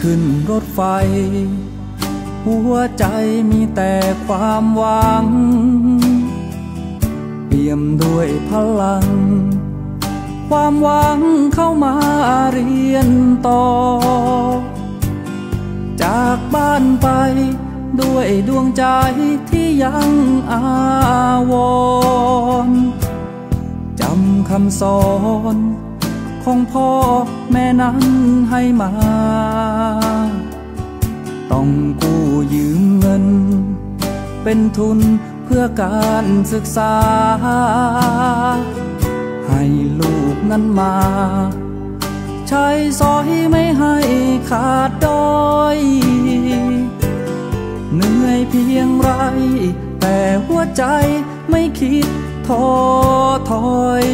ขึ้นรถไฟ หัวใจมีแต่ความหวัง เปี่ยมด้วยพลัง ความหวังเข้ามาเรียนต่อ จากบ้านไปด้วยดวงใจที่ยังอาวรจำคำสอนของพ่อแม่นั้นให้มา ต้องกู้ยืมเงิน เป็นทุนเพื่อการศึกษา ให้ลูกนั้นมา ใช้สอยไม่ให้ขาดดอยเหนื่อยเพียงไร แต่หัวใจไม่คิดท้อถอย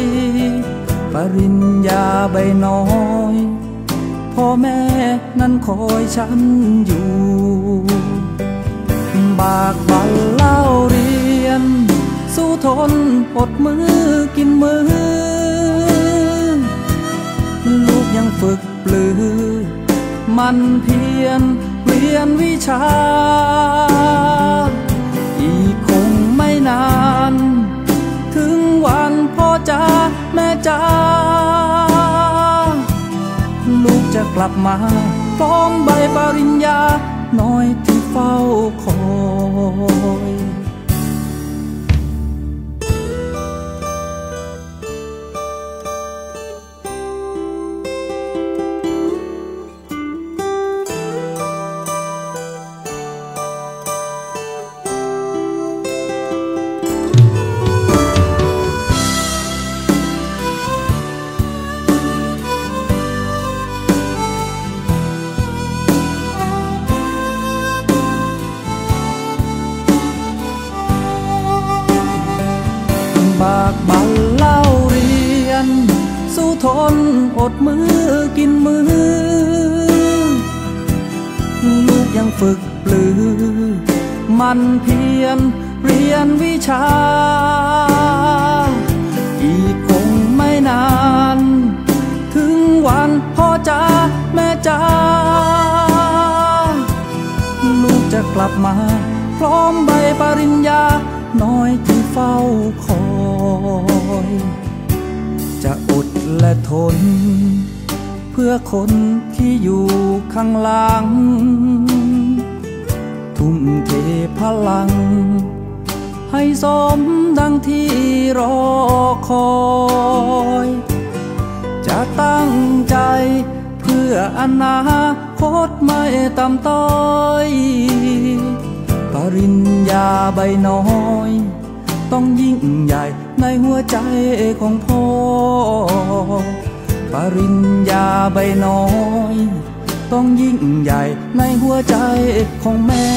ปริญญาใบน้อย พ่อแม่นั้นคอยฉันอยู่ บากบันเล่าเรียน สู้ทนอดมือกินมือ ลูกยังฝึกปลือ มันเพียรเรียนวิชา อีกคงไม่นาน กลับมาพร้อมใบปริญญา น้อยที่เฝ้าคอยากบันเล่าเรียน สู้ทนอดมือกินมือ ลูกยังฝึกปลือ มันเพียรเรียนวิชา อีกคงไม่นาน ถึงวันพ่อจ้าแม่จ้าลูกจะกลับมา พร้อมใบปริญญาน้อยที่เฝ้าคอย ทน เพื่อคนที่อยู่ข้างหลัง ทุ่มเทพลัง ให้สมดังที่รอคอย จะตั้งใจเพื่ออนาคตไม่ต่ำต้อย ปริญญาใบน้อย ต้องยิ่งใหญ่ในหัวใจของพ่อ ปริญญาใบน้อย ต้องยิ่งใหญ่ในหัวใจของแม่